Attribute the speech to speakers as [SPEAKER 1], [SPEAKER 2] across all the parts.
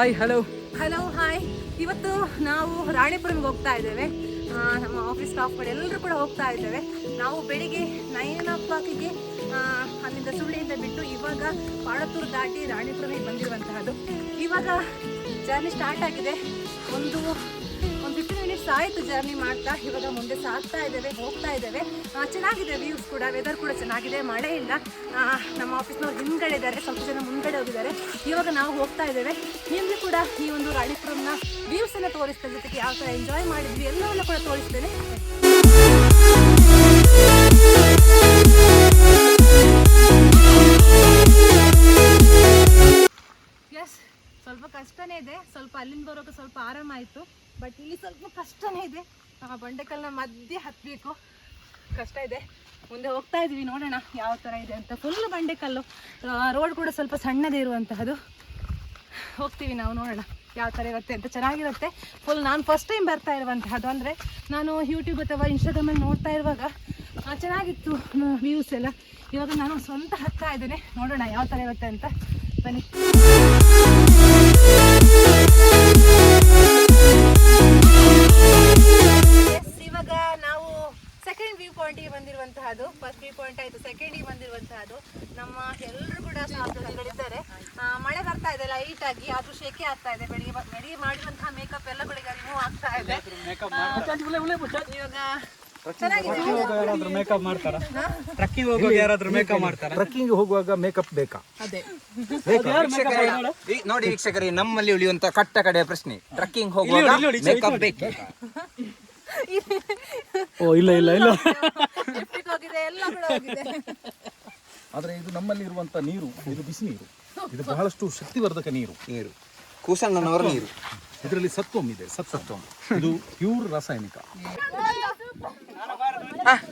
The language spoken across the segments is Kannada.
[SPEAKER 1] ಹಾಯ್ ಹಲೋ
[SPEAKER 2] ಹಲೋ ಹಾಯ್ ಇವತ್ತು ನಾವು ರಾಣಿಪುರಂಗೆ ಹೋಗ್ತಾ ಇದ್ದೇವೆ. ನಮ್ಮ ಆಫೀಸ್ ಸ್ಟಾಫ್ಗಳು ಎಲ್ಲರೂ ಕೂಡ ಹೋಗ್ತಾ ಇದ್ದೇವೆ. ನಾವು ಬೆಳಿಗ್ಗೆ ನೈನ್ ಓ ಅಲ್ಲಿಂದ ಸುಳ್ಳಿಯಿಂದ ಬಿಟ್ಟು ಇವಾಗ ಪಾಡತ್ತೂರು ದಾಟಿ ರಾಣಿಪುರಮಿಗೆ ಬಂದಿರುವಂತಹದ್ದು. ಇವಾಗ ಜರ್ನಿ ಸ್ಟಾರ್ಟ್ ಆಗಿದೆ. ಒಂದು ಆಯಿತು ಜರ್ನಿ ಮಾಡ್ತಾ ಇವಾಗ ಮುಂದೆ ಸಾಗ್ತಾ ಇದ್ದೇವೆ, ಹೋಗ್ತಾ ಇದ್ದೇವೆ. ಚೆನ್ನಾಗಿದೆ ವ್ಯೂಸ್ ಕೂಡ ವೆದರ್ ಕೂಡ ಚೆನ್ನಾಗಿದೆ. ಮಳೆ ಇಲ್ಲ ನಮ್ಮ ಆಫೀಸ್ನವ್ರು ಹಿಂದ್ಗಡೆ ಇದ್ದಾರೆ ಸ್ವಲ್ಪ ಜನ ಮುಂದ್ಗಡೆ ಹೋಗಿದ್ದಾರೆ. ಇವಾಗ ನಾವು ಹೋಗ್ತಾ ಇದ್ದೇವೆ. ನಿಮಗೆ ಕೂಡ ಈ ಒಂದು ರಾಣಿಪುರಂನ ವ್ಯೂಸನ್ನು ತೋರಿಸ್ತಾ ಜೊತೆಗೆ ಯಾವ ಥರ ಎಂಜಾಯ್ ಮಾಡಿದ್ವಿ ಎಲ್ಲವನ್ನ ಕೂಡ ತೋರಿಸ್ತೇನೆ. ಎಸ್ ಸ್ವಲ್ಪ ಕಷ್ಟನೇ ಇದೆ. ಸ್ವಲ್ಪ ಅಲ್ಲಿಂದ ಬರೋಕೆ ಸ್ವಲ್ಪ ಆರಾಮ ಆಯಿತು ಬಟ್ ಇಲ್ಲಿ ಸ್ವಲ್ಪ ಕಷ್ಟನೇ ಇದೆ. ಆ, ಬಂಡೆಕಲ್ನ ಮಧ್ಯೆ ಹತ್ತಬೇಕು ಕಷ್ಟ ಇದೆ. ಮುಂದೆ ಹೋಗ್ತಾ ಇದೀವಿ, ನೋಡೋಣ ಯಾವ ಥರ ಇದೆ ಅಂತ. ಫುಲ್ ಬಂಡೆಕಲ್ಲು. ರೋಡ್ ಕೂಡ ಸ್ವಲ್ಪ ಸಣ್ಣದೇ ಇರುವಂತಹದ್ದು ಹೋಗ್ತೀವಿ ನಾವು, ನೋಡೋಣ ಯಾವ ಥರ ಇರುತ್ತೆ ಅಂತ. ಚೆನ್ನಾಗಿರುತ್ತೆ. ಫುಲ್ ನಾನು ಫಸ್ಟ್ ಟೈಮ್ ಬರ್ತಾ ಇರುವಂತಹದ್ದು ಅಂದರೆ ನಾನು ಯೂಟ್ಯೂಬ್ ಅಥವಾ ಇನ್ಸ್ಟಾಗ್ರಾಮಲ್ಲಿ ನೋಡ್ತಾ ಇರುವಾಗ ಚೆನ್ನಾಗಿತ್ತು ವ್ಯೂಸ್ ಎಲ್ಲ. ಇವಾಗ ನಾನು ಸ್ವಂತ ಹತ್ತಾ ಇದ್ದೇನೆ. ನೋಡೋಣ ಯಾವ ಥರ ಇರುತ್ತೆ ಅಂತ. ಬನ್ನಿ. ಮೇಕಪ್
[SPEAKER 1] ಮಾಡ್ತಾರ? ಟ್ರಕ್ಕಿಂಗ್ ಹೋಗುವಾಗ ಯಾರಾದ್ರೂ ಮೇಕಪ್ ಮಾಡ್ತಾರ?
[SPEAKER 3] ಟ್ರಕ್ಕಿಂಗ್ ಹೋಗುವಾಗ ಮೇಕಪ್ ಬೇಕಾ?
[SPEAKER 2] ಅದೇ.
[SPEAKER 4] ವೀಕ್ಷಕರೇ, ಈ- ನೋಡಿ ವೀಕ್ಷಕರೇ ನಮ್ಮಲ್ಲಿ ಉಳಿಯುವಂತ ಕಟ್ಟ ಕಡೆಯ ಪ್ರಶ್ನೆ. ಟ್ರಕ್ಕಿಂಗ್ ಹೋಗುವಾಗ ಮೇಕಪ್ ಬೇಕಾ?
[SPEAKER 3] ಓ ಇಲ್ಲ ಇಲ್ಲ ಇಲ್ಲ.
[SPEAKER 2] ಲಿಫ್ಟಿಗೆ ಹೋಗಿದೆ ಎಲ್ಲ ಕೂಡ ಹೋಗಿದೆ.
[SPEAKER 3] ಆದ್ರೆ ಇದು ನಮ್ಮಲ್ಲಿ ಇರುವಂತ ನೀರು ಇದು ಬಿಸಿ ನೀರು ಇದು ಬಹಳಷ್ಟು ಶಕ್ತಿವರ್ಧಕ ನೀರು.
[SPEAKER 4] ನೀರು. ಕೂಸಣ್ಣನವರ ನೀರು.
[SPEAKER 3] ಇದರಲ್ಲಿ ಸತ್ವಂ ಇದೆ ಸತ್ಸತ್ವಂ ಇದು ಪ್ಯೂರ್ ರಾಸಾಯನಿಕ.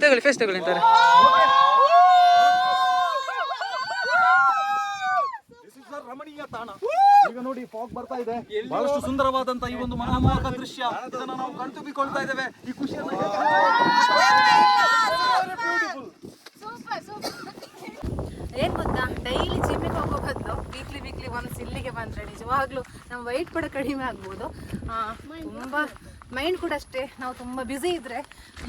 [SPEAKER 1] ತಗೊಳ್ಳಿ ಫೇಸ್ ತಗೊಳ್ಳಿ ಅಂತಾರೆ
[SPEAKER 3] ರಮಣೀಯ ತಾಣ. ಈಗ ನೋಡಿ ಫಾಗ್ ಬರ್ತಾ ಇದೆ. ಬಹಳಷ್ಟು ಸುಂದರವಾದಂತ ಈ ಒಂದು ಮನಮೋಹಕ ದೃಶ್ಯ. ಇದನ್ನ ನಾವು ಕಣ್ತುಂಬಿಕೊಳ್ತಾ ಇದ್ದೇವೆ. ಈ ಖುಷಿಯನ್ನು
[SPEAKER 2] ಏನ್ ಗೊತ್ತಾ? ಡೈಲಿ ಹೋಗೋ ಬದಲು ವೀಕ್ಲಿ ವೀಕ್ಲಿ ಒನ್ಸ್ ಇಲ್ಲಿಗೆ ಬಂದರೆ ನಿಜವಾಗ್ಲೂ ನಮ್ಮ ವೈಟ್ ಕೂಡ ಕಡಿಮೆ ಆಗ್ಬೋದು. ತುಂಬ ಮೈಂಡ್ ಕೂಡ ಅಷ್ಟೇ. ನಾವು ತುಂಬ ಬ್ಯುಸಿ ಇದ್ದರೆ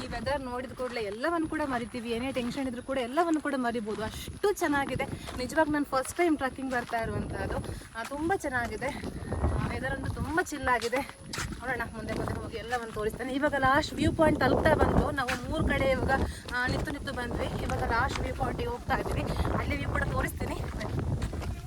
[SPEAKER 2] ಈ ವೆದರ್ ನೋಡಿದ ಕೂಡಲೇ ಎಲ್ಲವನ್ನು ಕೂಡ ಮರಿತೀವಿ. ಏನೇ ಟೆನ್ಷನ್ ಇದ್ರೂ ಕೂಡ ಎಲ್ಲವನ್ನು ಕೂಡ ಮರಿಬೋದು. ಅಷ್ಟು ಚೆನ್ನಾಗಿದೆ. ನಿಜವಾಗಿ ನಾನು ಫಸ್ಟ್ ಟೈಮ್ ಟ್ರಕ್ಕಿಂಗ್ ಬರ್ತಾ ಇರುವಂಥದ್ದು ತುಂಬ ಚೆನ್ನಾಗಿದೆ. ವೆದರ್ ಅಂತೂ ತುಂಬ ಚಿಲ್ಲಾಗಿದೆ ನೋಡೋಣ, ಮುಂದೆ ಮುಂದೆ ಹೋಗಿ ಎಲ್ಲವನ್ನು ತೋರಿಸ್ತೇನೆ. ಇವಾಗ ಲಾಸ್ಟ್ ವ್ಯೂ ಪಾಯಿಂಟ್ ತಲುಪ್ತಾ ಬಂತು ನಾವು ಮೂರು ಕಡೆ ಇವಾಗ ನಿಂತು ನಿಂತು ಬಂದ್ವಿ. ಇವಾಗ ಲಾಸ್ಟ್ ವ್ಯೂ ಪಾಯಿಂಟಿಗೆ ಹೋಗ್ತಾ ಇದ್ವಿ ಅಲ್ಲಿ ವ್ಯೂ ಕೂಡ ತೋರಿಸ್ತೀನಿ.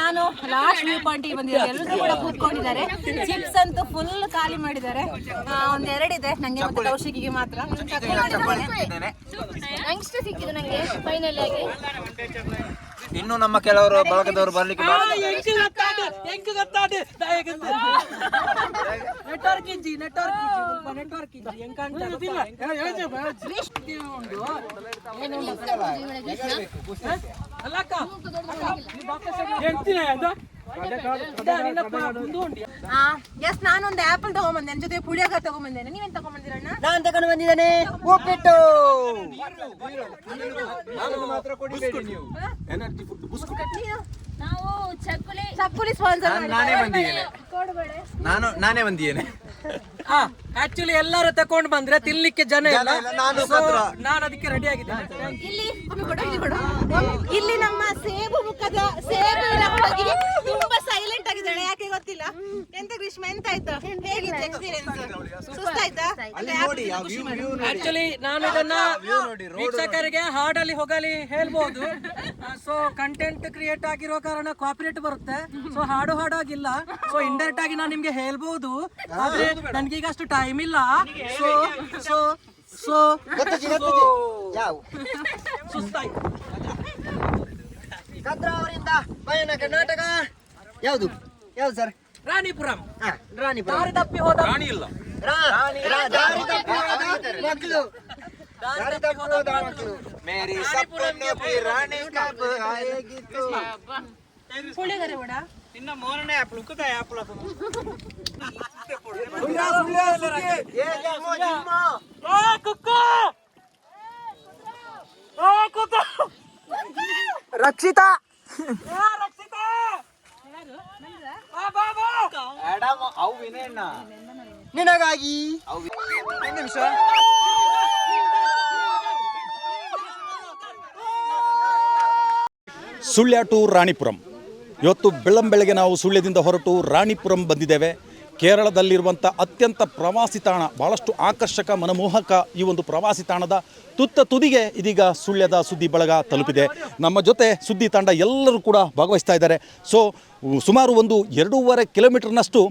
[SPEAKER 2] ನಾನು ಲಾಸ್ಟ್ ವ್ಯೂ ಪಾಯಿಂಟಿಗೆ ಬಂದಿದ್ದಾರೆ ಎಲ್ಲರೂ ಕೂಡ ಕೂತ್ಕೊಂಡಿದ್ದಾರೆ. ಚಿಪ್ಸ್ ಅಂತೂ ಫುಲ್ ಖಾಲಿ ಮಾಡಿದ್ದಾರೆ. ಒಂದ್ ಎರಡಿದೆ. ನಂಗೆ ಮತ್ತೆ ಕೌಶಿಕಿಗೆ ಮಾತ್ರ.
[SPEAKER 5] ಯಂಗ್ಸ್ಟರ್ ಸಿಕ್ಕಿದ್ದು ನಂಗೆ. ಫೈನಲ್ ಆಗಿ.
[SPEAKER 4] ಇನ್ನು ನಮ್ಮ ಕೆಲವರು ಬಳಗದವರು ಬರ್ಲಿಕ್ಕೆ ಇದ್ದಾರೆ.
[SPEAKER 2] ಎಸ್ ನಾನೊಂದು ಆಪಲ್ ತಗೊಂಬಂದೆ. ನನ್ನ ಜೊತೆ ಪುಳಿಯೋಗರೆ ತಗೊಂಬಂದೇನೆ. ನೀವೇನ್ ತಗೊಂಬಂದಿರಣ್ಣ
[SPEAKER 6] ನಾನು ತಗೊಂಡು ಬಂದಿದ್ದೇನೆ ಉಪ್ಪಿಟ್ಟು
[SPEAKER 3] ಎನರ್ಜಿ ಫುಡ್
[SPEAKER 5] ನಾವು ಚಕ್ಕುಲಿ
[SPEAKER 2] ಚಕ್ಕುಲಿ ಸ್ಪಾನ್ಸರ್
[SPEAKER 4] ನಾನೇ ಬಂದಿದ್ದೇನೆ. ನಾನು ನಾನೇ ಬಂದಿದ್ದೇನೆ.
[SPEAKER 6] ಆಕ್ಚುಲಿ ಎಲ್ಲರೂ ತಕೊಂಡ್ ಬಂದ್ರೆ ತಿನ್ಲಿಕ್ಕೆ ಜನ ಇಲ್ಲ.
[SPEAKER 4] ನಾನು
[SPEAKER 6] ಅದಕ್ಕೆ ರೆಡಿ ಆಗಿದ್ದೇನೆ.
[SPEAKER 2] ಇಲ್ಲಿ ಇಲ್ಲಿ ಇಲ್ಲಿ ನಮ್ಮ ಸೇಬು ಮುಖದ ಸೇಬು ಹುಡುಗಿ ತುಂಬಾ ಸೈಲೆಂಟ್ ಆಗಿದ್ದಾಳೆ. ಯಾಕೆ ಗೊತ್ತಿಲ್ಲ? ಎಂತ ಗ್ರೀಷ್ಮ ಎಂತ ಆಯ್ತು? ಹೇಗಿತ್ತು ಎಕ್ಸ್ಪೀರಿಯನ್ಸ್ ಸುಸ್ತಾಯ್ತಾ?
[SPEAKER 6] ಆಕ್ಚುಲಿ ನಾನು ಇದನ್ನ ವೀಕ್ಷಕರಿಗೆ ಹಾಡಲ್ಲಿ ಹೋಗಲಿ ಹೇಳ್ಬಹುದು ಸೊ ಕಂಟೆಂಟ್ ಕ್ರಿಯೇಟ್ ಆಗಿರೋ ಕಾರಣ ಕಾಪಿರೇಟ್ ಬರುತ್ತೆ. ಸೊ ಹಾಡು ಹಾಡಾಗಿಲ್ಲ. ಸೊ ಇಂಡೈರೆಕ್ಟ್ ಆಗಿ ನಾನು ನಿಮ್ಗೆ ಹೇಳ್ಬಹುದು ಆದ್ರೆ ನನ್ಗೀಗ ಅಷ್ಟು ಟೈಮ್ ಇಲ್ಲ ಸೊ ಸೊ ಸೊ ಸುಸ್ತಾಯ್ತು.
[SPEAKER 7] ಅವರಿಂದ ಪಯಣ ಕರ್ನಾಟಕ. ಯಾವುದು? ಯಾವ್ದು ಸರ್?
[SPEAKER 6] ರಾಣಿಪುರಂ.
[SPEAKER 7] ರಾಣಿಪುರ.
[SPEAKER 6] ದಾರಿ ತಪ್ಪಿ ಹೋದ
[SPEAKER 3] ರಾಣಿ ಇಲ್ಲ.
[SPEAKER 7] ದಾರಿ ತಪ್ಪಿ ಹೋದ ಮಕ್ಕಳು. ದಾರಿ ತಪ್ಪಿ ಹೋದ ಮಕ್ಕಳು.
[SPEAKER 4] ಮೇರಿ ಸಪ್ಪನ್ನು ರಾಣಿ ಕಬ್ಬ ಆಯೇಗಿತ್ತು
[SPEAKER 2] ಪುಳಿಗರೆ ಬೇಡ
[SPEAKER 1] ನಿನ್ನ ಮೂರನೇ ಆಪಲ್ ಉಕ್ಕದ ಆಪಲ್
[SPEAKER 7] ರಕ್ಷಿತಾ
[SPEAKER 4] ಅವು ವಿನಯಣ್ಣ
[SPEAKER 7] ನಿನಗಾಗಿ
[SPEAKER 4] ನಿಮಿಷ
[SPEAKER 3] ಸುಳ್ಯ ಟು ರಾಣಿಪುರಂ ಇವತ್ತು ಬೆಳ್ಳಂಬೆಳಗ್ಗೆ ನಾವು ಸುಳ್ಯದಿಂದ ಹೊರಟು ರಾಣಿಪುರಂ ಬಂದಿದ್ದೇವೆ. ಕೇರಳದಲ್ಲಿರುವಂಥ ಅತ್ಯಂತ ಪ್ರವಾಸಿ ತಾಣ ಭಾಳಷ್ಟು ಆಕರ್ಷಕ ಮನಮೋಹಕ ಈ ಒಂದು ಪ್ರವಾಸಿ ತಾಣದ ತುತ್ತ ತುದಿಗೆ ಇದೀಗ ಸುಳ್ಯದ ಸುದ್ದಿ ಬಳಗ ತಲುಪಿದೆ. ನಮ್ಮ ಜೊತೆ ಸುದ್ದಿ ತಂಡ ಎಲ್ಲರೂ ಕೂಡ ಭಾಗವಹಿಸ್ತಾ ಇದ್ದಾರೆ. ಸೊ ಸುಮಾರು ಒಂದು ಎರಡೂವರೆ ಕಿಲೋಮೀಟರ್ನಷ್ಟು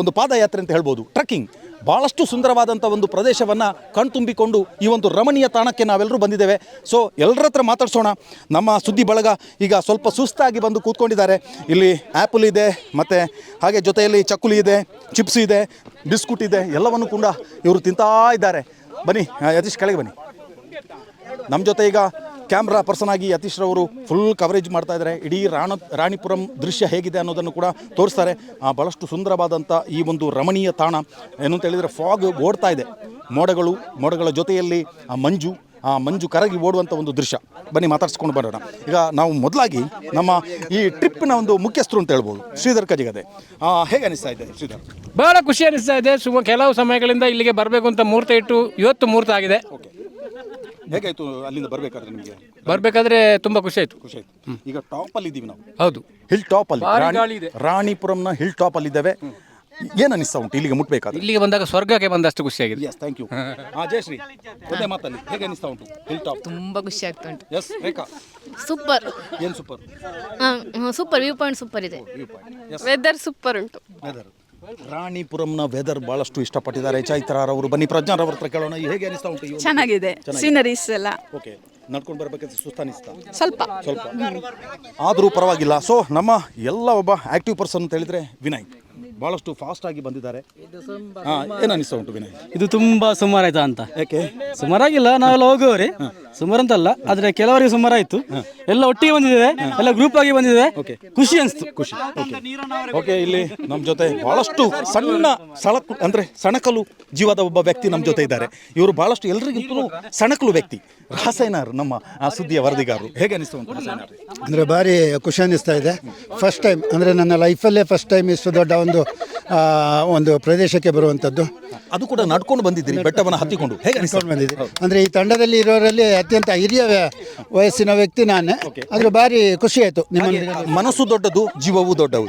[SPEAKER 3] ಒಂದು ಪಾದಯಾತ್ರೆ ಅಂತ ಹೇಳ್ಬೋದು. ಟ್ರೆಕ್ಕಿಂಗ್ ಭಾಳಷ್ಟು ಸುಂದರವಾದಂಥ ಒಂದು ಪ್ರದೇಶವನ್ನು ಕಣ್ತುಂಬಿಕೊಂಡು ಈ ಒಂದು ರಮಣೀಯ ತಾಣಕ್ಕೆ ನಾವೆಲ್ಲರೂ ಬಂದಿದ್ದೇವೆ. ಸೊ ಎಲ್ಲರ ಹತ್ರ ಮಾತಾಡ್ಸೋಣ. ನಮ್ಮ ಸುದ್ದಿ ಬಳಗ ಈಗ ಸ್ವಲ್ಪ ಸುಸ್ತಾಗಿ ಬಂದು ಕೂತ್ಕೊಂಡಿದ್ದಾರೆ. ಇಲ್ಲಿ ಆ್ಯಪಲ್ ಇದೆ, ಮತ್ತು ಹಾಗೆ ಜೊತೆಯಲ್ಲಿ ಚಕ್ಕುಲಿ ಇದೆ, ಚಿಪ್ಸ್ ಇದೆ, ಬಿಸ್ಕುಟ್ ಇದೆ, ಎಲ್ಲವನ್ನು ಕೂಡ ಇವರು ತಿಂತಾ ಇದ್ದಾರೆ. ಬನ್ನಿ, ಯತೀಶ್ ಕೆಳಗೆ ಬನ್ನಿ. ನಮ್ಮ ಜೊತೆ ಈಗ ಕ್ಯಾಮ್ರಾ ಪರ್ಸನ್ ಆಗಿ ಯತೀಶ್ ರವರು ಫುಲ್ ಕವರೇಜ್ ಮಾಡ್ತಾ ಇದ್ದಾರೆ. ಇಡೀ ರಾಣ ರಾಣಿಪುರಂ ದೃಶ್ಯ ಹೇಗಿದೆ ಅನ್ನೋದನ್ನು ಕೂಡ ತೋರಿಸ್ತಾರೆ. ಭಾಳಷ್ಟು ಸುಂದರವಾದಂಥ ಈ ಒಂದು ರಮಣೀಯ ತಾಣ ಏನು ಅಂತ ಹೇಳಿದರೆ ಫಾಗ್ ಓಡ್ತಾ ಇದೆ. ಮೋಡಗಳು ಮೋಡಗಳ ಜೊತೆಯಲ್ಲಿ ಆ ಮಂಜು ಆ ಮಂಜು ಕರಗಿ ಓಡುವಂಥ ಒಂದು ದೃಶ್ಯ. ಬನ್ನಿ ಮಾತಾಡ್ಸ್ಕೊಂಡು ಬರೋಣ. ಈಗ ನಾವು ಮೊದಲಾಗಿ ನಮ್ಮ ಈ ಟ್ರಿಪ್ನ ಒಂದು ಮುಖ್ಯಸ್ಥರು ಅಂತ ಹೇಳ್ಬೋದು. ಶ್ರೀಧರ್ ಕಜಿಗದೆ. ಹೇಗೆ ಅನಿಸ್ತಾ ಇದೆ ಶ್ರೀಧರ್?
[SPEAKER 8] ಬಹಳ ಖುಷಿ ಅನಿಸ್ತಾ ಇದೆ. ಸುಮ ಕೆಲವು ಸಮಯಗಳಿಂದ ಇಲ್ಲಿಗೆ ಬರಬೇಕು ಅಂತ ಮುಹೂರ್ತ ಇಟ್ಟು ಇವತ್ತು ಮೂರ್ತ ಆಗಿದೆ.
[SPEAKER 3] ಹೇಗಾಯಿತು ಅಲ್ಲಿಂದ ಬರಬೇಕಾದ್ರೆ ನಿಮಗೆ?
[SPEAKER 8] ಬರಬೇಕಾದ್ರೆ ತುಂಬಾ ಖುಷಿ ಆಯ್ತು.
[SPEAKER 3] ಖುಷಿ ಆಯ್ತು. ಈಗ ಟಾಪಲ್ಲಿ ಇದ್ದೀವಿ ನಾವು.
[SPEAKER 8] ಹೌದು.
[SPEAKER 3] ಹಿಲ್ ಟಾಪ್ ಅಲ್ಲಿ.
[SPEAKER 8] ಭಾರಿ ಗಾಳಿ ಇದೆ.
[SPEAKER 3] ರಾಣಿಪುರಂನ ಹಿಲ್ ಟಾಪ್ ಅಲ್ಲಿ ಇದ್ದೇವೆ. ಏನ್ ಅನಿಸ್ತಾ ಉಂಟು ಇಲ್ಲಿಗೆ ಮುಟ್ಬೇಕಾದ್ರೆ?
[SPEAKER 8] ಇಲ್ಲಿಗೆ ಬಂದಾಗ ಸ್ವರ್ಗಕ್ಕೆ ಬಂದಷ್ಟು ಖುಷಿಯಾಗಿದೆ
[SPEAKER 3] ಎಸ್ ಥ್ಯಾಂಕ್ ಯು ಹಾ ಜಯಶ್ರೀ ಒಂದೇ ಮಾತಲ್ಲಿ ಹೇಗೆ ಅನಿಸ್ತಾ ಉಂಟು ಹಿಲ್ ಟಾಪ್
[SPEAKER 9] ತುಂಬ ಖುಷಿ ಆಗ್ತಾ ಉಂಟು.
[SPEAKER 3] ಎಸ್ ರೇಖಾ.
[SPEAKER 9] ಸೂಪರ್
[SPEAKER 3] ಏನು super
[SPEAKER 9] super view point super ಇದೆ.
[SPEAKER 3] View point yes
[SPEAKER 9] weather super ಉಂಟು.
[SPEAKER 3] ವೆದರ್ ರಾಣಿಪುರಂನ ವೆದರ್ ಬಹಳಷ್ಟು ಇಷ್ಟಪಟ್ಟಿದ್ದಾರೆ. ಚೈತ್ರಾರವರು ಬನ್ನಿ ಪ್ರಜ್ಞಾರವ್ರ ಹತ್ರ ಕೇಳೋಣ. ಹೇಗೆ ಅನಿಸ್ತಾ ಉಂಟು
[SPEAKER 9] ಚೆನ್ನಾಗಿದೆ. ಸೀನರೀಸ್ ಎಲ್ಲ.
[SPEAKER 3] ಓಕೆ ನಡ್ಕೊಂಡು ಬರಬೇಕು ಸುಸ್ತ ಅನಿಸ್ತಾ?
[SPEAKER 9] ಸ್ವಲ್ಪ.
[SPEAKER 3] ಸ್ವಲ್ಪ. ಆದರೂ ಪರವಾಗಿಲ್ಲ. ಸೊ ನಮ್ಮ ಎಲ್ಲ ಒಬ್ಬ ಆಕ್ಟಿವ್ ಪರ್ಸನ್ ಅಂತ ಹೇಳಿದ್ರೆ ವಿನಯ್. ಬಹಳಷ್ಟು ಫಾಸ್ಟ್ ಆಗಿ ಬಂದಿದ್ದಾರೆ. ಹಾಂ ಏನು ಅನಿಸ್ತಾ ಉಂಟು ವಿನಯ್?
[SPEAKER 1] ಇದು ತುಂಬಾ ಸುಮಾರಾಯ್ತಾ ಅಂತ.
[SPEAKER 3] ಯಾಕೆ
[SPEAKER 1] ಸುಮಾರಾಗಿಲ್ಲ ನಾವೆಲ್ಲ ಹೋಗುವವರೇ. ಸುಮಾರು ಅಂತಲ್ಲ ಆದ್ರೆ ಕೆಲವರಿಗೆ ಸುಮಾರಾಯ್ತು ಎಲ್ಲ ಒಟ್ಟಿಗೆ ಬಂದಿದೆ ಎಲ್ಲ ಗ್ರೂಪ್ ಆಗಿ ಬಂದಿದೆ. ಖುಷಿ ಅನಿಸ್ತು. ಖುಷಿ.
[SPEAKER 3] ಓಕೆ ಇಲ್ಲಿ ನಮ್ಮ ಜೊತೆ ಬಹಳಷ್ಟು ಸಣ್ಣ ಸಳಕು ಅಂದ್ರೆ ಸಣಕಲು ಜೀವದ ಒಬ್ಬ ವ್ಯಕ್ತಿ ನಮ್ಮ ಜೊತೆ ಇದ್ದಾರೆ. ಇವರು ಬಹಳಷ್ಟು ಎಲ್ರಿಗಿಂತಲೂ ಸಣಕಲು ವ್ಯಕ್ತಿ. ರಾಸಾಯನಾರ್ ನಮ್ಮ ಆ ಸುದ್ದಿಯ ವರದಿಗಾರರು. ಹೇಗೆ ಅನಿಸ್ತು ಅಂದ್ರೆ
[SPEAKER 10] ಅಂದರೆ ಭಾರಿ ಖುಷಿ ಅನ್ನಿಸ್ತಾ ಇದೆ. ಫಸ್ಟ್ ಟೈಮ್ ಅಂದರೆ ನನ್ನ ಲೈಫಲ್ಲೇ ಫಸ್ಟ್ ಟೈಮ್ ಇಷ್ಟು ದೊಡ್ಡ ಒಂದು ಒಂದು ಪ್ರದೇಶಕ್ಕೆ ಬರುವಂಥದ್ದು
[SPEAKER 3] ಅದು ಕೂಡ ನಡ್ಕೊಂಡು ಬಂದಿದ್ದೀರಿ ಬೆಟ್ಟವನ್ನು ಹತ್ತಿಕೊಂಡು. ಹೇಗೆ ಅನಿಸ್ತು
[SPEAKER 10] ಕರ್ಕೊಂಡು ಬಂದಿದೆ ಅಂದರೆ ಈ ತಂಡದಲ್ಲಿ ಇರೋರಲ್ಲಿ ಅತ್ಯಂತ ಹಿರಿಯ ವ್ಯ- ವಯಸ್ಸಿನ ವ್ಯಕ್ತಿ ನಾನು. ಆದರೆ ಭಾರಿ ಖುಷಿ ಆಯಿತು ನಿಮ್ಮ
[SPEAKER 3] ಮನಸ್ಸು ದೊಡ್ಡದು ಜೀವವು ದೊಡ್ಡವು.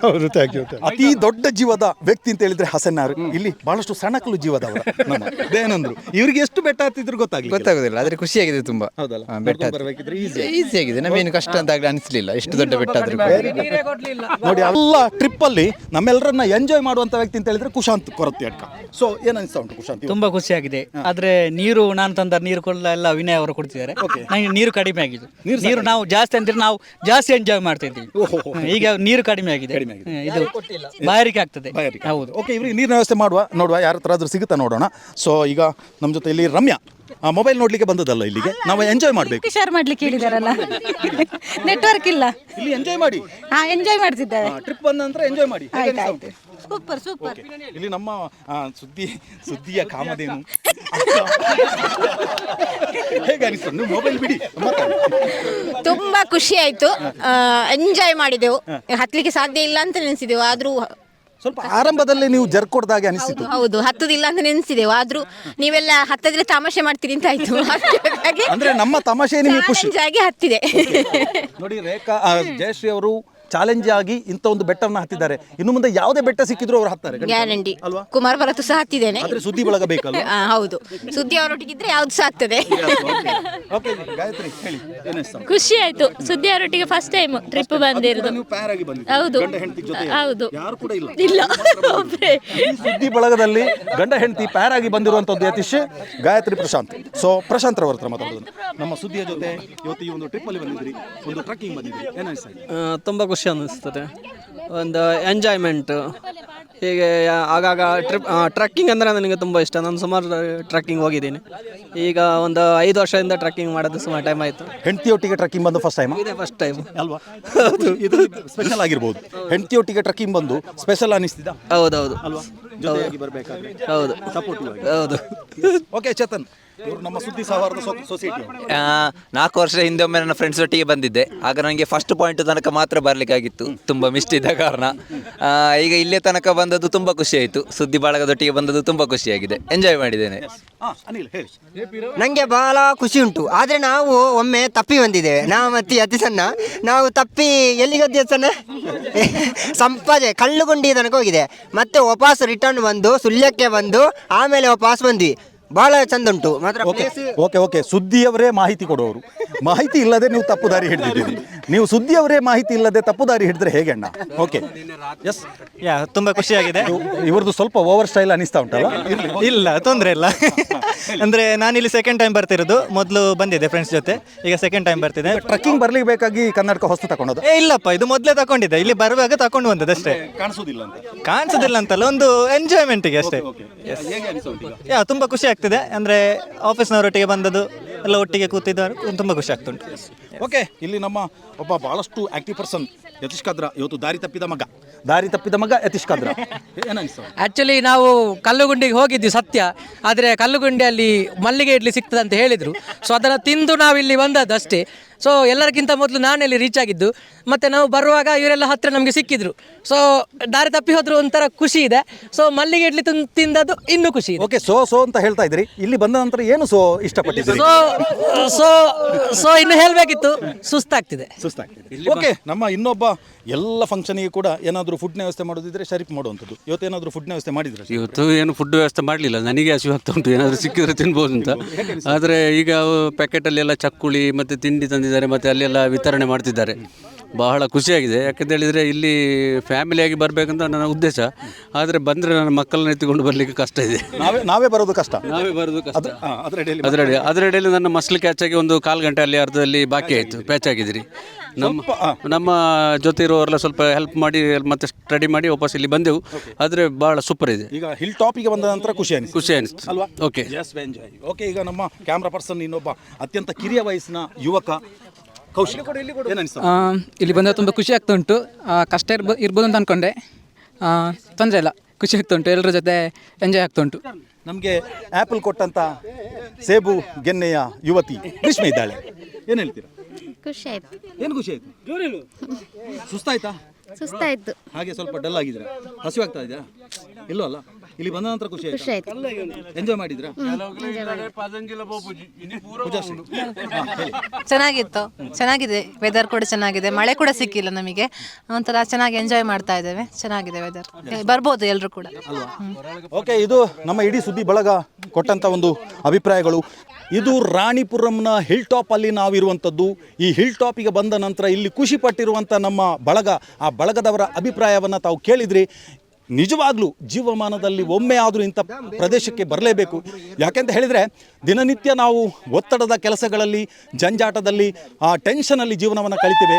[SPEAKER 10] ಹೌದು ಥ್ಯಾಂಕ್ ಯು
[SPEAKER 3] ಅತಿ ದೊಡ್ಡ ಜೀವದ ವ್ಯಕ್ತಿ ಅಂತ ಹೇಳಿದ್ರೆ ಹಸನ್ನಾರು. ಇಲ್ಲಿ ಬಹಳಷ್ಟು ಸಣಕಲು ಜೀವದವರು ನಮ್ಮ ದಯಾನಂದ್ರು. ಇವ್ರಿಗೆ ಎಷ್ಟು ಬೆಟ್ಟ ಹತ್ತಿದ್ರು ಗೊತ್ತಾಗ್ಲಿ
[SPEAKER 4] ಗೊತ್ತಾಗೋದಿಲ್ಲ ಆದ್ರೆ ಖುಷಿಯಾಗಿದೆ ತುಂಬಾ.
[SPEAKER 3] ಹೌದಲ್ಲ?
[SPEAKER 4] ಹಾ, ಬೆಟ್ಟ
[SPEAKER 3] ನಡ್ಕೊಂಡು ಬರ್ಬೇಕಿದ್ರೆ ಈಸಿ
[SPEAKER 4] ಈಸಿ ಆಗಿದೆ ನಮೇನು ಕಷ್ಟ ಅಂತ ಆಗ್ಲಿ ಅನಿಸ್ಲಿಲ್ಲ. ಎಷ್ಟು ದೊಡ್ಡ ಬೆಟ್ಟ ಆದ್ರೂ ಕೂಡ.
[SPEAKER 6] ನೀರೇ ಕೊಡ್ಲಿಲ್ಲ.
[SPEAKER 3] ನೋಡಿ ಎಲ್ಲ ಟ್ರಿಪ್ ಅಲ್ಲಿ ನಮ್ಮೆಲ್ಲರನ್ನ ಎಂಜಾಯ್ ಮಾಡುವಂತ ವ್ಯಕ್ತಿ ಅಂತ ಹೇಳಿದ್ರೆ ಕುಶಾಂತ್ ಕೊರತೆ ಅಡ್ಕ ಸೊ ಏನಿಸ್ತಾ ಉಂಟು ಕುಶಾಂತಿ
[SPEAKER 1] ತುಂಬಾ ಖುಷಿಯಾಗಿದೆ. ಆದ್ರೆ ನೀರು ನಾನು ತಂದ ನೀರು ಕೊಡಲ ಎಲ್ಲ ವಿನಯ್ ಅವರು ಕೊಡ್ತಿದ್ದಾರೆ ನನಗೆ ನೀರು ಕಡಿಮೆ ಆಗಿದೆ ನೀರು ನಾವು ಜಾಸ್ತಿ ಅಂದ್ರೆ ನಾವು ಜಾಸ್ತಿ ಎಂಜಾಯ್ ಮಾಡ್ತಾ ಇದ್ದೀವಿ ಈಗ ನೀರು ಕಡಿಮೆ ಆಗಿದೆ. ಹ್ಮ್, ಇದು ಬಾಯಾರಿಕೆ ಆಗ್ತದೆ. ಹೌದು.
[SPEAKER 3] ಓಕೆ ಇವ್ರಿಗೆ ನೀರಿನ ವ್ಯವಸ್ಥೆ ಮಾಡುವ ನೋಡುವ ಯಾರ ಹತ್ರ ಆದ್ರೂ ಸಿಗುತ್ತಾ ನೋಡೋಣ. ಸೊ ಈಗ ನಮ್ಮ ಜೊತೆ ಇಲ್ಲಿ ರಮ್ಯಾ. ಮೊಬೈಲ್ ನೋಡ್ಲಿಕ್ಕೆ ಬಂದದಲ್ಲ ಇಲ್ಲಿಗೆ? ನಾವು ಎಂಜಾಯ್ ಮಾಡಬೇಕು.
[SPEAKER 2] ಶೇರ್ ಮಾಡ್ಲಿಕ್ಕೆ ಹೇಳಿದಾರಲ್ಲ. ನೆಟ್ವರ್ಕ್ ಇಲ್ಲ.
[SPEAKER 3] ಇಲ್ಲಿ ಎಂಜಾಯ್ ಮಾಡಿ.
[SPEAKER 2] ಹಾ ಎಂಜಾಯ್ ಮಾಡ್ತಿದ್ದಾರೆ.
[SPEAKER 3] ಟ್ರಿಪ್ ಬಂದ ನಂತರ ಎಂಜಾಯ್ ಮಾಡಿ.
[SPEAKER 2] ಸೂಪರ್ ಸೂಪರ್
[SPEAKER 3] ಇಲ್ಲಿ ನಮ್ಮ ಆ, ಸುದ್ದಿ ಸುದ್ದಿಯ ಕಾಮಧೇನು. ಹೇಗೆ ಅನಿಸ್ತದೆ ನೀವು ಮೊಬೈಲ್ ಬಿಡಿ. ಮಾತಾಡಿ.
[SPEAKER 9] ತುಂಬಾ ಖುಷಿ ಆಯ್ತು. ಎಂಜಾಯ್ ಮಾಡಿದೆವು. ಹತ್ಲಿಕ್ಕೆ ಸಾಧ್ಯ ಇಲ್ಲ ಅಂತ ನೆನೆಸಿದೆವು. ಆದ್ರೂ
[SPEAKER 3] ಸ್ವಲ್ಪ ಆರಂಭದಲ್ಲಿ ನೀವು ಜರ್ಕೊಡ್ದಾಗೆ ಅನಿಸಿತು
[SPEAKER 9] ಹೌದು ಹತ್ತದಿಲ್ಲ ಅಂತ ನೆನೆಸಿದೆವು. ಆದ್ರೂ ನೀವೆಲ್ಲ ಹತ್ತದ್ರೆ ತಮಾಷೆ ಮಾಡ್ತೀರಿ ಅಂತ ಆಯ್ತು. ಹಾಗಾಗಿ
[SPEAKER 3] ಅಂದ್ರೆ ನಮ್ಮ ತಮಾಷೆ ನಿಮಗೆ ಖುಷಿ.
[SPEAKER 9] challenge ಆಗಿ ಹತ್ತಿದೆ.
[SPEAKER 3] ನೋಡಿ ರೇಖಾ ಆ, ಜಯಶ್ರೀ ಅವರು ಚಾಲೆಂಜ್ ಆಗಿ ಇಂಥ ಒಂದು ಬೆಟ್ಟವನ್ನು ಹತ್ತಿದ್ದಾರೆ ಇನ್ನು ಮುಂದೆ ಯಾವುದೇ ಬೆಟ್ಟ ಸಿಕ್ಕಿದ್ರು ಅವರು ಹತ್ತಾರೆ
[SPEAKER 9] ಗ್ಯಾರಂಟಿ.
[SPEAKER 3] ಅಲ್ವಾ?
[SPEAKER 9] ಕುಮಾರ್ ಭರತ್ ಸಹ ಹತ್ತಿದ್ದೇನೆ
[SPEAKER 3] ಆದ್ರೆ ಸುದ್ದಿ ಬಳಗ ಬೇಕಲ್ವಾ
[SPEAKER 9] ಆ, ಹೌದು. ಸುದ್ದಿ ಅವರೊಟ್ಟಿಗಿದ್ರೆ ಯಾವ್ದು ಸಹ ಆಗ್ತದೆ.
[SPEAKER 3] ಓಕೆ ಗಾಯತ್ರಿ ಹೇಳಿ. ಏನಿಸ್ತಾ
[SPEAKER 5] ಖುಷಿ ಆಯ್ತು. ಸುದ್ದಿ ಅವರೊಟ್ಟಿಗೆ ಫಸ್ಟ್ ಟೈಮ್ ಟ್ರಿಪ್ ಬಂದಿರೋದು.
[SPEAKER 3] ನೀವು ಪ್ಯಾರ್ ಆಗಿ ಬಂದಿದ್ದೀರಿ.
[SPEAKER 5] ಹೌದು.
[SPEAKER 3] ಗಂಡ ಹೆಂಡತಿ ಜೊತೆ
[SPEAKER 5] ಹೌದು.
[SPEAKER 3] ಯಾರು ಕೂಡ ಇಲ್ಲ.
[SPEAKER 5] ಇಲ್ಲ ಒಬ್ರೇ.
[SPEAKER 3] ಈ ಸುದ್ದಿ ಬಳಗದಲ್ಲಿ ಗಂಡ ಹೆಂಡತಿ ಪ್ಯಾರ್ ಆಗಿ ಬಂದಿರುವಂತದ್ದು ಯತೀಶ್ ಗಾಯತ್ರಿ ಪ್ರಶಾಂತ್. ಸೊ ಪ್ರಶಾಂತ್ ರವರ ಹತ್ರ ಮಾತಾಡೋದು. ನಮ್ಮ ಸುದ್ದಿಯ ಜೊತೆ ಇವತ್ತು ಈ ಒಂದು ಟ್ರಿಪ್ ಅಲ್ಲಿ ಬಂದಿದ್ರಿ ಒಂದು ಟ್ರಕ್ಕಿಂಗ್ ಬಂದಿದ್ರಿ ಏನಿಸ್ತಾ ತುಂಬಾ
[SPEAKER 6] ತುಂಬ ಖುಷಿ ಅನ್ನಿಸ್ತದೆ. ಒಂದು ಎಂಜಾಯ್ಮೆಂಟ್ ಹೀಗೆ ಆಗಾಗ ಟ್ರಿಪ್ ಟ್ರಕ್ಕಿಂಗ್ ಅಂದರೆ ನನಗೆ ತುಂಬ ಇಷ್ಟ. ನಾನು ಸುಮಾರು ಟ್ರಕ್ಕಿಂಗ್ ಹೋಗಿದ್ದೀನಿ. ಈಗ ಒಂದು ಐದು ವರ್ಷದಿಂದ ಟ್ರಕ್ಕಿಂಗ್ ಮಾಡೋದು ಸುಮಾರು ಟೈಮ್ ಆಯಿತು.
[SPEAKER 3] ಹೆಂಡತಿಯೊಟ್ಟಿಗೆ ಟ್ರಕ್ಕಿಂಗ್ ಬಂದು ಫಸ್ಟ್ ಟೈಮ್
[SPEAKER 6] ಇದೇ ಫಸ್ಟ್ ಟೈಮ್
[SPEAKER 3] ಅಲ್ವಾ? ಹೌದು. ಇದು ಸ್ಪೆಷಲ್ ಆಗಿರ್ಬೋದು. ಹೆಂಡತಿಯೊಟ್ಟಿಗೆ ಟ್ರಕ್ಕಿಂಗ್ ಬಂದು ಸ್ಪೆಷಲ್ ಅನಿಸ್ತಿದ
[SPEAKER 6] ಹೌದೌದು.
[SPEAKER 3] ಅಲ್ವಾ? ಜೊತೆಯಾಗಿ ಬರಬೇಕಾದ್ರೆ.
[SPEAKER 6] ಹೌದು.
[SPEAKER 3] ಸಪೋರ್ಟಿವ್ ಆಗಿ.
[SPEAKER 6] ಹೌದು.
[SPEAKER 3] ಓಕೆ ಚೇತನ್. ಇವರು ನಮ್ಮ ಸುದ್ದಿ ಸೌಹಾರ್ದ ಸೊಸೈಟಿ
[SPEAKER 11] ಆ, ನಾಲ್ಕು ವರ್ಷ ಹಿಂದೆ ಒಮ್ಮೆ ನನ್ನ ಫ್ರೆಂಡ್ಸ್ ಒಟ್ಟಿಗೆ ಬಂದಿದ್ದೆ. ಆಗ ನನಗೆ ಫಸ್ಟ್ ಪಾಯಿಂಟ್ ತನಕ ಮಾತ್ರ ಬರಲಿಕ್ಕಾಗಿತ್ತು. ತುಂಬ ಮಿಸ್ಟ್ ಇದ್ದ ಕಾರಣ. ಆ, ಈಗ ಇಲ್ಲೇ ತನಕ ಬಂದದ್ದು ತುಂಬ ಖುಷಿ ಆಯಿತು. ಸುದ್ದಿ ಬಳಗದೊಟ್ಟಿಗೆ ಬಂದದ್ದು ತುಂಬ ಖುಷಿಯಾಗಿದೆ. ಎಂಜಾಯ್ ಮಾಡಿದ್ದೇನೆ.
[SPEAKER 3] ಹಾ ಅನಿಲ್ ಹೇಳಿ.
[SPEAKER 7] ನಂಗೆ ಬಹಳ ಖುಷಿ ಉಂಟು. ಆದ್ರೆ ನಾವು ಒಮ್ಮೆ ತಪ್ಪಿ ಬಂದಿದ್ದೇವೆ. ನಾವು ಮತ್ತೆ ಅತಿ ಸಣ್ಣ. ನಾವು ತಪ್ಪಿ ಎಲ್ಲಿಗದ್ದೆ ಸಣ್ಣ? ಸಂಪಾಜೆ ಕಳ್ಳುಗುಂಡಿ ತನಕ ಹೋಗಿದೆ ಮತ್ತೆ ವಾಪಸ್ ರಿಟರ್ನ್ ಬಂದು ಸುಳ್ಯಕ್ಕೆ ಬಂದು ಆಮೇಲೆ ವಾಪಸ್ ಬಂದ್ವಿ. ಬಹಳ ಚಂದ ಉಂಟು. ಮಾತ್ರ
[SPEAKER 3] ಓಕೆ ಓಕೆ ಓಕೆ ಸುದ್ದಿಯವರೇ ಮಾಹಿತಿ ಕೊಡುವವರು ಮಾಹಿತಿ ಇಲ್ಲದೆ ನೀವು ತಪ್ಪು ದಾರಿ ಹಿಡಿದಿದ್ದೀರಿ. ನೀವು ಸುದ್ದಿಯವರೇ ಮಾಹಿತಿ ಇಲ್ಲದೆ ತಪ್ಪು ದಾರಿ ಹಿಡಿದ್ರೆ ಹೇಗೆ ಅಣ್ಣ? ಓಕೆ ಎಸ್
[SPEAKER 1] ಯಾ ತುಂಬ ಖುಷಿಯಾಗಿದೆ
[SPEAKER 3] ಇವ್ರದ್ದು ಸ್ವಲ್ಪ ಓವರ್ ಸ್ಟೈಲ್ ಅನಿಸ್ತಾ ಉಂಟಲ್ಲ
[SPEAKER 1] ಇಲ್ಲ ತೊಂದರೆ ಇಲ್ಲ. ಅಂದರೆ ನಾನಿಲ್ಲಿ ಸೆಕೆಂಡ್ ಟೈಮ್ ಬರ್ತಿರೋದು. ಮೊದಲು ಬಂದಿದ್ದೆ ಫ್ರೆಂಡ್ಸ್ ಜೊತೆ. ಈಗ ಸೆಕೆಂಡ್ ಟೈಮ್ ಬರ್ತಿದೆ.
[SPEAKER 3] ಟ್ರಕ್ಕಿಂಗ್ ಬರ್ಲಿಕ್ಕೆ ಬೇಕಾಗಿ ಕನ್ನಡಕ ಹೊಸ್ತು ತಕೊಂಡೋದು?
[SPEAKER 1] ಏ ಇಲ್ಲಪ್ಪ ಇದು ಮೊದಲೇ ತಗೊಂಡಿದ್ದೆ ಇಲ್ಲಿ ಬರುವಾಗ ತಕೊಂಡು ಬಂದದ್ದು ಅಷ್ಟೇ.
[SPEAKER 3] ಕಾಣಿಸೋದಿಲ್ಲ ಅಂತ.
[SPEAKER 1] ಕಾಣಿಸೋದಿಲ್ಲ ಅಂತಲ್ಲ ಒಂದು ಎಂಜಾಯ್ಮೆಂಟ್ಗೆ ಅಷ್ಟೇ. ಯಾ ತುಂಬ ಖುಷಿ ಆಗ್ತಿದೆ. ಅಂದರೆ ಆಫೀಸ್ನವರೊಟ್ಟಿಗೆ ಬಂದದ್ದು ಎಲ್ಲ ಒಟ್ಟಿಗೆ ಕೂತಿದ್ದಾರೆ ತುಂಬ ಖುಷಿ ಆಗ್ತುಂಟು.
[SPEAKER 3] ಓಕೆ ಇಲ್ಲಿ ನಮ್ಮ ಒಬ್ಬ ಬಹಳಷ್ಟು ಆಕ್ಟಿವ್ ಪರ್ಸನ್ ಯತೀಶ್ ಕದ್ರ ಇವತ್ತು ದಾರಿ ತಪ್ಪಿದ ಮಗ. ದಾರಿ ತಪ್ಪಿದ ಮಗ ಯತೀಶ್ ಕದ್ರ ಏನಿಸ್ತಾ
[SPEAKER 6] ಆ್ಯಕ್ಚುಲಿ ನಾವು ಕಲ್ಲುಗುಂಡಿಗೆ ಹೋಗಿದ್ವಿ ಸತ್ಯ. ಆದರೆ ಕಲ್ಲುಗುಂಡಿಯಲ್ಲಿ ಮಲ್ಲಿಗೆ ಇಡ್ಲಿ ಸಿಗ್ತದೆ ಅಂತ ಹೇಳಿದರು. ಸೊ ಅದನ್ನು ತಿಂದು ನಾವು ಇಲ್ಲಿ ಬಂದದ್ದು ಅಷ್ಟೇ ಸೊ ಎಲ್ಲರಿಗಿಂತ ಮೊದಲು ನಾನೆಲ್ಲಿ ರೀಚ್ ಆಗಿದ್ದು ಮತ್ತು ನಾವು ಬರುವಾಗ ಇವರೆಲ್ಲ ಹತ್ತಿರ ನಮಗೆ ಸಿಕ್ಕಿದ್ರು. ಸೊ ದಾರಿ ತಪ್ಪಿ ಹೋದ್ರು ಒಂಥರ ಖುಷಿ ಇದೆ. ಸೊ ಮಲ್ಲಿಗೆ ಇಡ್ಲಿ ತಿನ್- ತಿಂದದ್ದು ಇನ್ನೂ ಖುಷಿ ಇದೆ.
[SPEAKER 3] ಓಕೆ ಸೋ ಸೋ ಅಂತ ಹೇಳ್ತಾ ಇದ್ರಿ. ಇಲ್ಲಿ ಬಂದ ನಂತರ ಏನು ಸೋ ಇಷ್ಟಪಟ್ಟಿದ್ರು
[SPEAKER 6] ಸೊ ಸೊ ಸೊ ಇನ್ನು ಹೇಳಬೇಕಿತ್ತು. ಸುಸ್ತಾಗ್ತಿದೆ.
[SPEAKER 3] ಸುಸ್ತಾಗ್ತಿದೆ. ಓಕೆ ನಮ್ಮ ಇನ್ನೊಬ್ಬ ಎಲ್ಲ ಫಂಕ್ಷನಿಗೆ ಕೂಡ ಏನಾದರೂ ಫುಡ್ನ ವ್ಯವಸ್ಥೆ ಮಾಡೋದಿದ್ರೆ ಶರೀಫ್ ಮಾಡುವಂಥದ್ದು. ಇವತ್ತು ಏನಾದರೂ ಫುಡ್ನ ವ್ಯವಸ್ಥೆ ಮಾಡಿದ್ರೆ
[SPEAKER 8] ಇವತ್ತು ಏನು ಫುಡ್ ವ್ಯವಸ್ಥೆ ಮಾಡಲಿಲ್ಲ. ನನಗೆ ಹಸಿವು ಆಗ್ತಾ ಉಂಟು. ಏನಾದರೂ ಸಿಕ್ಕಿದ್ರೆ ತಿನ್ಬೋದು. ಅಂತ ಆದರೆ ಈಗ ಪ್ಯಾಕೆಟಲ್ಲಿ ಎಲ್ಲ ಚಕ್ಕುಳಿ ಮತ್ತು ತಿಂಡಿ ತಂದಿದ್ದಾರೆ ಮತ್ತೆ ಅಲ್ಲೆಲ್ಲ ವಿತರಣೆ ಮಾಡ್ತಿದ್ದಾರೆ. ಬಹಳ ಖುಷಿಯಾಗಿದೆ. ಯಾಕಂತ ಹೇಳಿದರೆ ಇಲ್ಲಿ ಫ್ಯಾಮಿಲಿಯಾಗಿ ಬರಬೇಕಂತ ನನ್ನ ಉದ್ದೇಶ. ಆದರೆ ಬಂದರೆ ನನ್ನ ಮಕ್ಕಳನ್ನ ಎತ್ತಿಕೊಂಡು ಬರಲಿಕ್ಕೆ ಕಷ್ಟ ಇದೆ.
[SPEAKER 3] ನಾವೇ ನಾವೇ ಬರೋದು ಕಷ್ಟ.
[SPEAKER 8] ನಾವೇ ಬರೋದು ಕಷ್ಟ. ಅದರಡಿ ಅದರಡಿಯಲ್ಲಿ ನನ್ನ ಮಸ್ಲ್ ಕ್ಯಾಚ್ ಆಗಿ ಒಂದು ಕಾಲು ಗಂಟೆ ಅಲ್ಲಿ ಅರ್ಧದಲ್ಲಿ ಬಾಕಿ ಆಯಿತು. ಪ್ಯಾಚ್ ಆಗಿದ್ರಿ ನಮ್ಮ ನಮ್ಮ ಜೊತೆ ಇರೋರೆಲ್ಲ ಸ್ವಲ್ಪ ಹೆಲ್ಪ್ ಮಾಡಿ ಮತ್ತೆ ಸ್ಟಡಿ ಮಾಡಿ ವಾಪಸ್ ಇಲ್ಲಿ ಬಂದೆವು. ಆದರೆ ಭಾಳ ಸೂಪರ್ ಇದೆ.
[SPEAKER 3] ಈಗ ಹಿಲ್ ಟಾಪಿಗೆ ಬಂದ ನಂತರ ಖುಷಿ ಅನಿಸ್ತು.
[SPEAKER 8] ಖುಷಿ ಅನಿಸ್ತು.
[SPEAKER 3] ಅಲ್ವಾ?
[SPEAKER 8] ಓಕೆ
[SPEAKER 3] ಜಸ್ಟ್ ಎಂಜಾಯ್ ಓಕೆ ಈಗ ನಮ್ಮ ಕ್ಯಾಮ್ರಾ ಪರ್ಸನ್ ಇನ್ನೊಬ್ಬ ಅತ್ಯಂತ ಕಿರಿಯ ವಯಸ್ಸಿನ ಯುವಕ ಕೌಶಿಕ್ ಏನು ಅನಿಸ್ತು?
[SPEAKER 6] ಇಲ್ಲಿ ಬಂದ ತುಂಬ ಖುಷಿ ಆಗ್ತಾ ಉಂಟು. ಕಷ್ಟ ಇರ್ಬೋ ಇರ್ಬೋದು ಅಂತ ಅನ್ಕೊಂಡೆ. ತೊಂದರೆ ಇಲ್ಲ. ಖುಷಿ ಆಗ್ತಾ ಉಂಟು. ಎಲ್ಲರ ಜೊತೆ ಎಂಜಾಯ್ ಆಗ್ತಾ ಉಂಟು.
[SPEAKER 3] ನಮಗೆ ಆ್ಯಪಲ್ ಕೊಟ್ಟಂತ ಸೇಬು ಗೆನ್ನೆಯ ಯುವತಿ ಗ್ರೀಷ್ಮೆ ಇದ್ದಾಳೆ. ಏನು ಹೇಳ್ತೀರಾ?
[SPEAKER 9] ಖುಷಿ ಆಯ್ತು.
[SPEAKER 3] ಏನು ಖುಷಿ ಆಯ್ತು? ಸುಸ್ತಾಯ್ತಾ?
[SPEAKER 9] ಸುಸ್ತಾಯ್ತು.
[SPEAKER 3] ಹಾಗೆ ಸ್ವಲ್ಪ ಡಲ್ ಆಗಿದ್ರೆ. ಹಸಿವಾಗ್ತಾ ಇದೆಯಾ? ಇಲ್ಲೋ ಅಲ್ಲ? ಇಲ್ಲಿ ಬಂದ ನಂತರ ಖುಷಿ
[SPEAKER 9] ಖುಷಿ
[SPEAKER 3] ಆಯ್ತಾ. ಎಂಜಾಯ್ ಮಾಡಿದ್ರಾ.
[SPEAKER 2] ಚೆನ್ನಾಗಿತ್ತು. ಚೆನ್ನಾಗಿದೆ. ವೆದರ್ ಕೂಡ ಚೆನ್ನಾಗಿದೆ. ಮಳೆ ಕೂಡ ಸಿಕ್ಕಿಲ್ಲ ನಮಗೆ. ಒಂಥರ ಚೆನ್ನಾಗಿ ಎಂಜಾಯ್ ಮಾಡ್ತಾ ಇದ್ದೇವೆ. ಚೆನ್ನಾಗಿದೆ ವೆದರ್ ಬರ್ಬೋದು ಎಲ್ಲರೂ ಕೂಡ.
[SPEAKER 3] ಓಕೆ ಇದು ನಮ್ಮ ಇಡೀ ಸುದ್ದಿ ಬಳಗ ಕೊಟ್ಟಂತ ಒಂದು ಅಭಿಪ್ರಾಯಗಳು. ಇದು ರಾಣಿಪುರಂನ ಹಿಲ್ ಟಾಪ್ ಅಲ್ಲಿ ನಾವಿರುವಂಥದ್ದು. ಈ ಹಿಲ್ ಟಾಪಿಗೆ ಬಂದ ನಂತರ ಇಲ್ಲಿ ಖುಷಿ ಪಟ್ಟಿರುವಂಥ ನಮ್ಮ ಬಳಗ ಆ ಬಳಗದವರ ಅಭಿಪ್ರಾಯವನ್ನು ತಾವು ಕೇಳಿದ್ರಿ. ನಿಜವಾಗ್ಲೂ ಜೀವಮಾನದಲ್ಲಿ ಒಮ್ಮೆ ಆದರೂ ಇಂಥ ಪ್ರದೇಶಕ್ಕೆ ಬರಲೇಬೇಕು. ಯಾಕೆಂತ ಹೇಳಿದರೆ ದಿನನಿತ್ಯ ನಾವು ಒತ್ತಡದ ಕೆಲಸಗಳಲ್ಲಿ, ಜಂಜಾಟದಲ್ಲಿ, ಆ ಟೆನ್ಷನಲ್ಲಿ ಜೀವನವನ್ನು ಕಳಿತೇವೆ.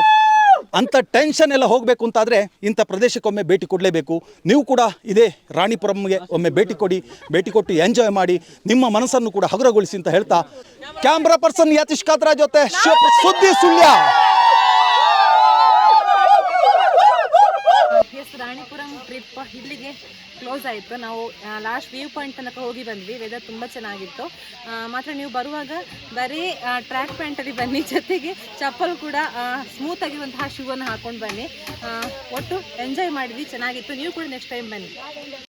[SPEAKER 3] ಅಂಥ ಟೆನ್ಷನ್ ಎಲ್ಲ ಹೋಗಬೇಕು ಅಂತಾದರೆ ಇಂಥ ಪ್ರದೇಶಕ್ಕೊಮ್ಮೆ ಭೇಟಿ ಕೊಡಲೇಬೇಕು. ನೀವು ಕೂಡ ಇದೇ ರಾಣಿಪುರಂಗೆ ಒಮ್ಮೆ ಭೇಟಿ ಕೊಡಿ, ಭೇಟಿ ಕೊಟ್ಟು ಎಂಜಾಯ್ ಮಾಡಿ, ನಿಮ್ಮ ಮನಸ್ಸನ್ನು ಕೂಡ ಹಗುರಗೊಳಿಸಿ ಅಂತ ಹೇಳ್ತಾ. ಕ್ಯಾಮ್ರಾ ಪರ್ಸನ್ ಯತೀಶ್ ಕಾತ್ರಾ ಜೊತೆ ಸುದ್ದಿ ಸುಳ್ಯ.
[SPEAKER 2] ಎಸ್ ರಾಣಿಪುರಂ ಟ್ರಿಪ್ ಇಲ್ಲಿಗೆ ಕ್ಲೋಸ್ ಆಯಿತು. ನಾವು ಲಾಸ್ಟ್ ವ್ಯೂ ಪಾಯಿಂಟ್ ತನಕ ಹೋಗಿ ಬಂದ್ವಿ. ವೆದರ್ ತುಂಬ ಚೆನ್ನಾಗಿತ್ತು. ಮಾತ್ರ ನೀವು ಬರುವಾಗ ಬರೀ ಟ್ರ್ಯಾಕ್ ಪ್ಯಾಂಟಲ್ಲಿ ಬನ್ನಿ. ಜೊತೆಗೆ ಚಪ್ಪಲ್ ಕೂಡ ಸ್ಮೂತ್ ಆಗಿರುವಂತಹ ಶೂವನ್ನು ಹಾಕೊಂಡು ಬನ್ನಿ. ಒಟ್ಟು ಎಂಜಾಯ್ ಮಾಡಿದ್ವಿ. ಚೆನ್ನಾಗಿತ್ತು. ನೀವು ಕೂಡ ನೆಕ್ಸ್ಟ್ ಟೈಮ್ ಬನ್ನಿ.